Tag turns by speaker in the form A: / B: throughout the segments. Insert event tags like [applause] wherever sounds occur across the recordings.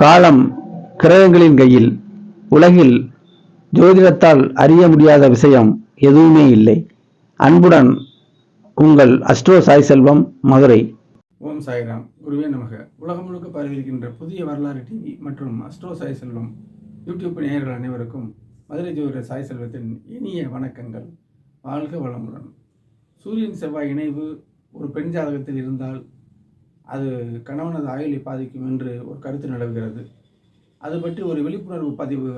A: காலம் கிரகங்களின் கையில் உலகில் ஜோதிடத்தால் அறிய முடியாத விஷயம் எதுவுமே இல்லை. அன்புடன் உங்கள் அஸ்ட்ரோ சாய் செல்வம் மதுரை.
B: ஓம் சாய்ராம். குருவே நமக. உலகம் முழுக்க பரவியிருக்கின்ற புதிய வரலாறு டிவி மற்றும் அஸ்ட்ரோ சாய் செல்வம் யூடியூப் நேயர்கள் அனைவருக்கும் மதுரை ஜோதிட சாய் செல்வத்தின் இனிய வணக்கங்கள். வாழ்க வளமுடன். சூரியன் செவ்வாய் இணைவு ஒரு பெண் ஜாதகத்தில் இருந்தால் அது கணவனது ஆயுளை பாதிக்கும் என்று ஒரு கருத்து நிலவுகிறது. அது பற்றி ஒரு விழிப்புணர்வு பதிவு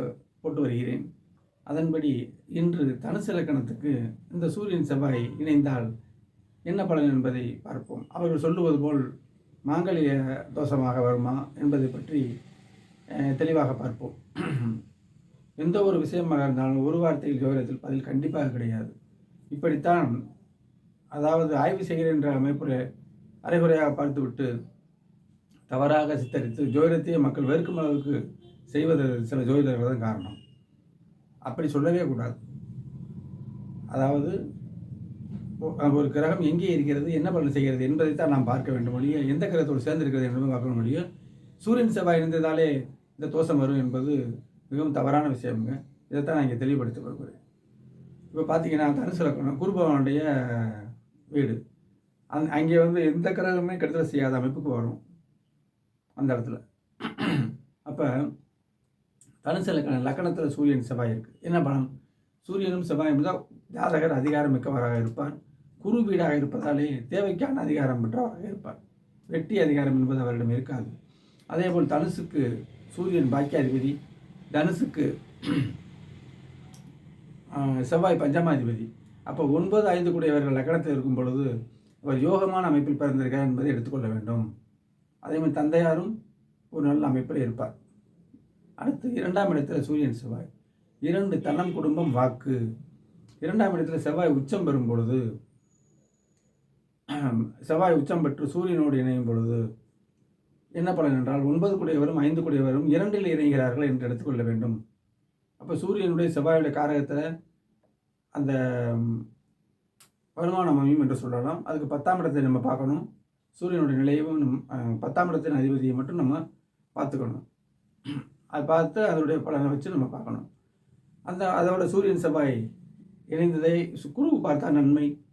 B: போட்டு வருகிறேன். அதன்படி இன்று தனுசு இலக்கணத்துக்கு இந்த சூரியன் செவ்வாய் இணைந்தால் என்ன பலன் என்பதை பார்ப்போம். அவர்கள் சொல்லுவது போல் மாங்கல்ய தோஷமாக வருமா என்பதை பற்றி தெளிவாக பார்ப்போம். எந்த ஒரு விஷயமாக இருந்தாலும் ஒரு வார்த்தையில் ஜோதிடத்தில் பதில் கண்டிப்பாக கிடையாது. இப்படித்தான் அதாவது ஆய்வு செய்கிறேன் என்ற அமைப்பில் அரைகுறையாக பார்த்துவிட்டு தவறாக சித்தரித்து ஜோதிடத்தையே மக்கள் வெறுக்கும் அளவுக்கு செய்வது சில ஜோதிடர்கள் தான் காரணம். அப்படி சொல்லவே கூடாது. அதாவது ஒரு கிரகம் எங்கே இருக்கிறது என்ன பலன் செய்கிறது என்பதை தான் நாம் பார்க்க வேண்டும் ஒழிய எந்த கிரகத்தோடு சேர்ந்திருக்கிறது என்பதும் பார்க்க முடியும் சூரியன் செவ்வாய் இருந்ததாலே இந்த தோஷம் வரும் என்பது மிகவும் தவறான விஷயம்ங்க. இதைத்தான் நான் இங்கே தெளிவுபடுத்த விரும்புகிறேன் இப்போ பார்த்தீங்கன்னா தனுசு லக்கணம் குருபவனுடைய வீடு. அங் அங்கே வந்து எந்த கிரகமே கெடுதல் செய்யாத அமைப்புக்கு வரும். அந்த இடத்துல. அப்போ தனுசு லக்கண லக்கணத்தில் சூரியன் செவ்வாய் இருக்குது என்ன பலன்? சூரியனும் செவ்வாயும் தான் ஜாதகர் அதிகாரம் மிக்கவராக இருப்பார். குரு வீடாக இருப்பதாலே தேவைக்கான அதிகாரம் பெற்றவராக இருப்பார். வெட்டி அதிகாரம் என்பது அவரிடம் இருக்காது. அதேபோல் தனுசுக்கு சூரியன் பாக்கியாதிபதி தனுசுக்கு செவ்வாய் பஞ்சமாதிபதி. அப்போ ஒன்பது ஐந்து கூடியவர்கள் லக்கணத்தில் இருக்கும் பொழுது அவர் யோகமான அமைப்பில் பிறந்திருக்கார் என்பதை எடுத்துக்கொள்ள வேண்டும். அதே மாதிரி தந்தையாரும் ஒரு நல்ல அமைப்பில் இருப்பார். அடுத்து இரண்டாம் இடத்துல சூரியன் செவ்வாய். இரண்டு தன்னம் குடும்பம் வாக்கு. இரண்டாம் இடத்துல செவ்வாய் உச்சம் பெறும் பொழுது செவ்வாய் உச்சம் பெற்று சூரியனோடு இணையும் பொழுது என்ன பலன் என்றால் ஒன்பது குடையவரும் ஐந்து குடையவரும் இரண்டில் இணைகிறார்கள் என்று எடுத்துக்கொள்ள வேண்டும். அப்போ சூரியனுடைய செவ்வாயுடைய காரகத்தில் அந்த வருமானம் அமையும் என்று சொல்லலாம். அதுக்கு பத்தாம் இடத்தை நம்ம பார்க்கணும். சூரியனுடைய நிலையவும் நம் பத்தாம் இடத்தின் அதிபதியை மட்டும் நம்ம பார்த்துக்கணும். அதை பார்த்து அதனுடைய பலனை வச்சு நம்ம பார்க்கணும். அந்த அதோட சூரியன் செவ்வாய் இணைந்ததை சு- குரு பார்த்தா நன்மை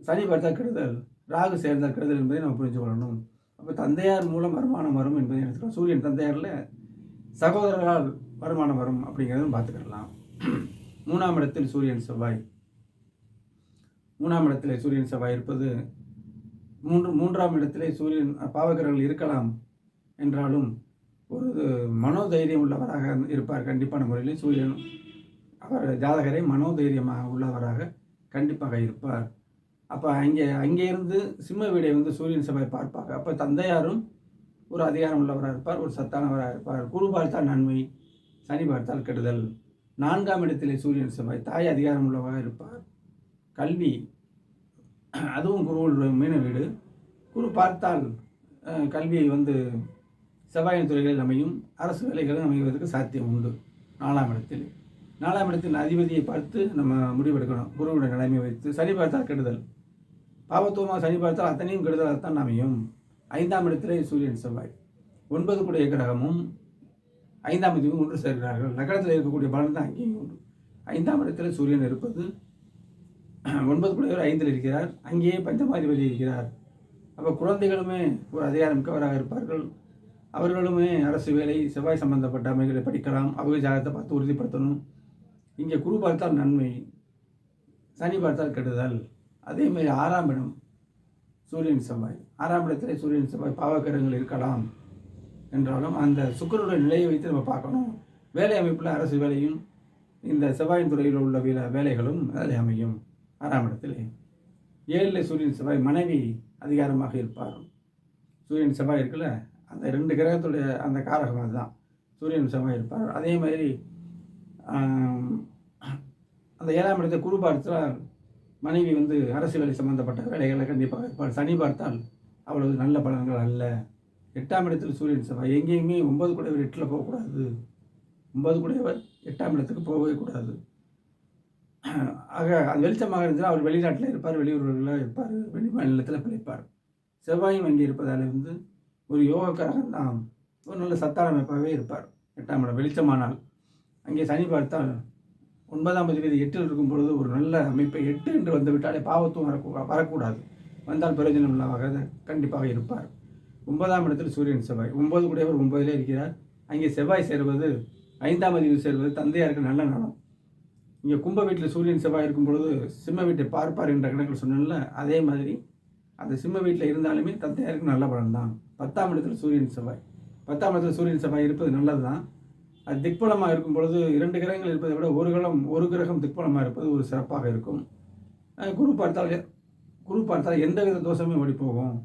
B: சனி பார்த்தா கெடுதல் ராகு சேர்ந்தால் கெடுதல் என்பதை நம்ம புரிஞ்சு கொள்ளணும். அப்போ தந்தையார் மூலம் வருமானம் வரும் என்பதை எடுத்துக்கலாம் சூரியன் தந்தையாரில் சகோதரரால் வருமானம் வரும் அப்படிங்கிறதும் பார்த்துக்கிடலாம் மூணாம் இடத்தில் சூரியன் செவ்வாய். மூணாம் இடத்திலே சூரியன் செவ்வாய் இருப்பது மூன்று மூன்றாம் இடத்திலே சூரியன் பாவகர்கள் இருக்கலாம் என்றாலும் ஒரு மனோதைரியம் உள்ளவராக இருப்பார் கண்டிப்பான முறையில். சூரியன் அவர் ஜாதகரை மனோதைரியமாக உள்ளவராக கண்டிப்பாக இருப்பார். அப்போ அங்கே அங்கே இருந்து சிம்ம வீடை வந்து சூரியன் செவ்வாய் பார்ப்பாங்க அப்போ தந்தையாரும் ஒரு அதிகாரம் உள்ளவராக இருப்பார் ஒரு சத்தானவராக இருப்பார். குரு பார்த்தால் நன்மை சனி பார்த்தால் கெடுதல். நான்காம் இடத்திலே சூரியன் செவ்வாய் தாய் அதிகாரம் உள்ளவராக இருப்பார். கல்வி அதுவும் குருவுடைய மீன வீடு. குரு பார்த்தால் கல்வியை வந்து செவ்வாயின் துறைகளில் அமையும் அரசு வேலைகளும் அமைவதற்கு சாத்தியம் உண்டு. நாலாம் இடத்தில். நாலாம் இடத்தின் அதிபதியை பார்த்து நம்ம முடிவெடுக்கணும். குருவுடைய நிலைமை வைத்து சரி பார்த்தால் கெடுதல். பாவத்துவமாக சரி பார்த்தால் அத்தனையும் கெடுதலாக தான் அமையும். ஐந்தாம் இடத்திலே சூரியன் செவ்வாய். ஒன்பது கூடிய கிரகமும் ஐந்தாம் இதுவும் ஒன்று சேர்கிறார்கள் நகரத்தில் இருக்கக்கூடிய பலன் தான் அங்கேயும் உண்டு. ஐந்தாம் இடத்தில் சூரியன் இருப்பது [clears throat] ஒன்பது கூடியவர் ஐந்தில் இருக்கிறார். அங்கேயே பஞ்சமாதிபதி இருக்கிறார். அப்போ குழந்தைகளுமே ஒரு அதிகாரம் மிக்கவராக இருப்பார்கள். அவர்களுமே அரசு வேலை செவ்வாய் சம்பந்தப்பட்ட அமைகளை படிக்கலாம் அவங்க ஜாதகத்தை பார்த்து உறுதிப்படுத்தணும். இங்கே குரு பார்த்தால் நன்மை சனி பார்த்தால் கெடுதல். அதேமாரி ஆறாம் இடம் சூரியன் செவ்வாய். ஆறாம் இடத்திலே சூரியன் செவ்வாய் பாவக்கரங்கள் இருக்கலாம் என்றாலும் அந்த சுக்கரனுடைய நிலையை வைத்து நம்ம பார்க்கணும். வேலை அமைப்பில் அரசு வேலையும் இந்த செவ்வாயின் துறையில் உள்ள வேலை வேலைகளும் அதில் அமையும். ஆறாம் இடத்திலே ஏழில் சூரியன் செவ்வாய் மனைவி அதிகாரமாக இருப்பார் சூரியன் செவ்வாய் இருக்குல்ல அந்த ரெண்டு கிரகத்துடைய அந்த காரகம் அதுதான். சூரியன் செவ்வாய் இருப்பார். அதே மாதிரி அந்த ஏழாம் இடத்தை குரு பார்த்தால் மனைவி வந்து அரசு வேலை சம்மந்தப்பட்ட வேலைகளை கண்டிப்பாக இருப்பார் சனி பார்த்தால் அவ்வளவு நல்ல பலன்கள் அல்ல. எட்டாம் இடத்தில் சூரியன் செவ்வாய். எங்கேயுமே ஒன்பது கூடையவர் எட்டில் போகக்கூடாது. ஒன்பது கூடையவர் எட்டாம் இடத்துக்கு போகவே கூடாது. ஆக அது வெளிச்சமாக இருந்தால் அவர் வெளிநாட்டில் இருப்பார் வெளியூர்களில் இருப்பார் வெளி மாநிலத்தில் பிழைப்பார். செவ்வாயும் அங்கே இருப்பதால் வந்து ஒரு யோகக்காரகம் தான் ஒரு நல்ல சத்தான அமைப்பாகவே இருப்பார். எட்டாம் இடம் வெளிச்சமானால் அங்கே சனி பார்த்தால் ஒன்பதாம் அதிபதி எட்டில் இருக்கும் பொழுது ஒரு நல்ல அமைப்பை எட்டு என்று வந்து விட்டாலே வரக்கூடா வரக்கூடாது. வந்தால் பிரயோஜனம் இல்லாமல் கண்டிப்பாக இருப்பார். ஒன்பதாம் இடத்தில் சூரியன் செவ்வாய். ஒன்பது கூடியவர் ஒன்பதிலே இருக்கிறார். அங்கே செவ்வாய் சேர்வது ஐந்தாம் அதிபதி சேர்வது தந்தையாருக்கு நல்ல நலம். இங்கே கும்ப வீட்டில் சூரியன் செவ்வாய் இருக்கும் பொழுது சிம்ம வீட்டை பார்ப்பார் என்ற கணக்கில் சொன்னேன்ல அதே மாதிரி அந்த சிம்ம வீட்டில் இருந்தாலுமே தத்தையாருக்கு நல்ல பலன் தான். பத்தாம் இடத்துல சூரியன் செவ்வாய். பத்தாம் இடத்துல சூரியன் செவ்வாய் இருப்பது நல்லது தான் அது திக்பலமாக இருக்கும் பொழுது இரண்டு கிரகங்கள் இருப்பதை விட ஒரு கிரகம் ஒரு கிரகம் திக்பலமாக இருப்பது ஒரு சிறப்பாக இருக்கும். குரு பார்த்தால் குரு பார்த்தால் எந்த வித தோஷமே ஓடி போகும்.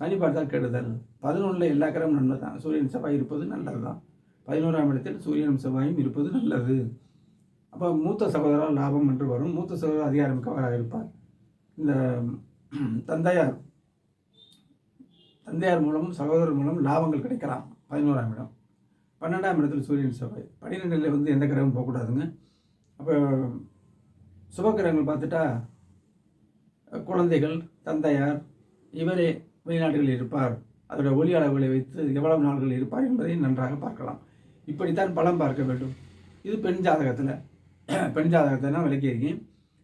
B: சனி பார்த்தால் கெடுதல். பதினொன்றில் எல்லா கிரகமும் நல்லது தான் சூரியன் செவ்வாய் இருப்பது நல்லது தான் பதினோராம் இடத்தில் சூரியனும் செவ்வாயும் இருப்பது நல்லது. அப்போ மூத்த சகோதரர் லாபம் என்று வரும். மூத்த சகோதரர் அதிகாரமிக்கவராக இருப்பார். இந்த தந்தையார் தந்தையார் மூலம் சகோதரர் மூலம் லாபங்கள் கிடைக்கலாம். பதினோராம் இடம். பன்னெண்டாம் இடத்துல சூரியன் செவ்வாய் பன்னிரெண்டில் வந்து எந்த கிரகமும் போகக்கூடாதுங்க. அப்போ சுபக்கிரகங்கள் பார்த்துட்டா குழந்தைகள் தந்தையார் இவரே வெளிநாடுகளில் இருப்பார். அதோட ஒளி அளவுகளை வைத்து எவ்வளவு நாள்கள் இருப்பார் என்பதை நன்றாக பார்க்கலாம். இப்படித்தான் பலம் பார்க்க வேண்டும். இது பெண் ஜாதகத்தில். [clears throat] பெண் ஜாதகத்தை தான் விளக்கியிருக்கேன்.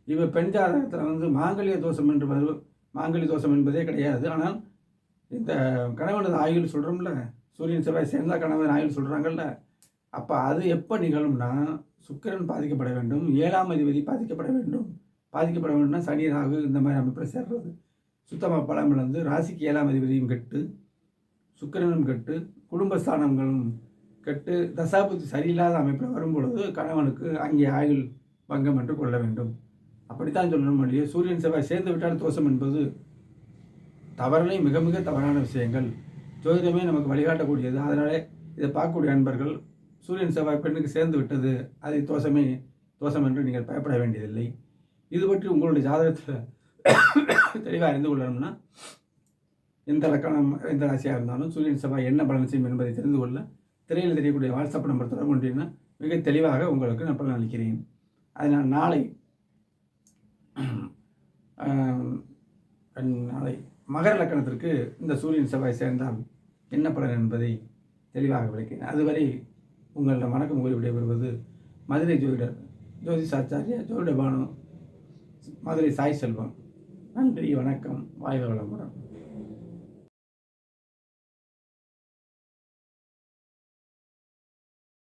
B: இவர் பெண் ஜாதகத்தில் வந்து மாங்கல்ய தோஷம் என்று மாங்கல்ய தோஷம் என்பதே கிடையாது. ஆனால் இந்த கணவனது ஆயுள் சொல்கிறோம்ல சூரியன் செவ்வாய் சேர்ந்தா கணவன் ஆயுள் சொல்கிறாங்கல்ல அப்போ அது எப்போ நிகழும்னா சுக்கிரன் பாதிக்கப்பட வேண்டும் ஏழாம் அதிபதி பாதிக்கப்பட வேண்டும். பாதிக்கப்பட வேண்டும்னா சனி ராகு இந்த மாதிரி அமைப்பில் சேர்றது. சுத்தமாக பலம் இழந்து ராசிக்கு ஏழாம் அதிபதியும் கெட்டு சுக்கிரனும் கெட்டு குடும்பஸ்தானங்களும் கெட்டு தசாபுத்தி சரியில்லாத அமைப்பில் வரும்பொழுது கணவனுக்கு அங்கே ஆயுள் பங்கம் என்று கொள்ள வேண்டும். அப்படித்தான் சொல்லணும் இல்லையே. சூரியன் செவ்வாய் சேர்ந்து விட்டால் தோஷம் என்பது தவறலை மிக மிக தவறான விஷயங்கள். ஜோதிடமே நமக்கு வழிகாட்டக்கூடியது. அதனாலே இதை பார்க்கக்கூடிய அன்பர்கள் சூரியன் செவ்வாய் பெண்ணுக்கு சேர்ந்து விட்டது அதை தோஷமே தோஷம் என்று நீங்கள் பயப்பட வேண்டியதில்லை. இது பற்றி உங்களுடைய ஜாதகத்தில் தெளிவாக அறிந்து கொள்ளணும்னா எந்த லக்கணம் எந்த ராசியாக இருந்தாலும் சூரியன் செவ்வாய் என்ன பலன் செய்யும் என்பதை தெரிந்து கொள்ள திரையில் தெரியக்கூடிய வாட்ஸ்அப் நம்பர் தொடர்பு கொண்டீங்கன்னா மிக தெளிவாக உங்களுக்கு நான் பலன் அளிக்கிறேன். அதனால் நாளை நாளை மகர லக்கணத்திற்கு இந்த சூரியன் செவ்வாய் சேர்ந்தால் என்ன பலன் என்பதை தெளிவாக விளக்கிறேன் அதுவரை உங்களிடம் வணக்கம் கூறி விடைபெறுவது மதுரை ஜோதிடர் ஜோதிஷாச்சாரியா ஜோதிட பானு மதுரை சாய் செல்வம். நன்றி வணக்கம் வாழ்க வளமுடன்.